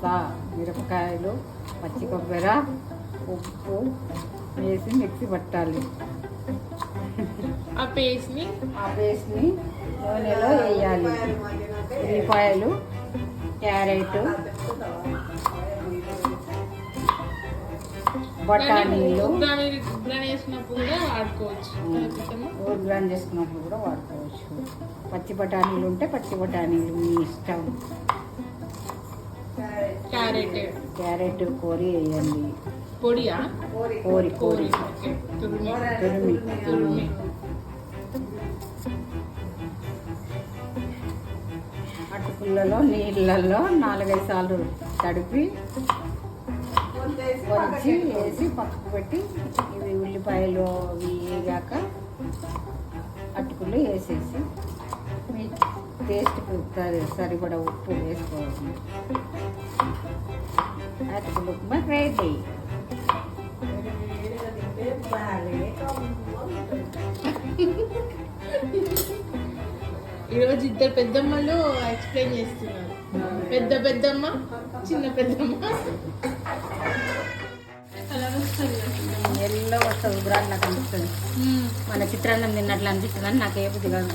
ఇంత మిరపకాయలు పచ్చి కొబ్బరి ఉప్పు వేసి మిక్సీ పట్టాలి. ఆ పేస్ట్ని ఆ పేస్ట్ని నూనెలో వేయాలి. ఉల్లిపాయలు క్యారెట్ బఠానీలు? ఊర్గ్రాన్ చేసుకున్నప్పుడు కూడా వాడుకోవచ్చు. పచ్చి బఠానీలు ఉంటే పచ్చి బఠానీలు మీ ఇష్టం. క్యారెట్. క్యారెట్ కోరి వేయండి. పొడియా? కోరి కోరి. తురిమి. తురిమి. తురిమి. అటుకులలో నీళ్ళల్లో నాలుగైదు సార్లు తడిపి వంచి వేసి పక్కకు పెట్టి ఇవి ఉల్లిపాయలు అవి వేగాక అటుకులు వేసేసి మీ టేస్ట్కి సరి సరిపడా ఉప్పు వేసుకోవాలి. అటుకులు ఉప్మా రెడీ ఈరోజు ఇద్దరు పెద్దమ్మలు ఎక్స్ప్లెయిన్ చేస్తున్నారు. పెద్ద పెద్దమ్మ చిన్న పెద్దమ్మ. ఎల్లో వస్తుంది ఉగ్రాలు నాకు అనిపిస్తుంది. మన చిత్రాన్నం తిన్నట్లు అనిపిస్తుంది అని నాకు ఏ బుద్ధి కాదు.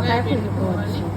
সকালে ফেল করছি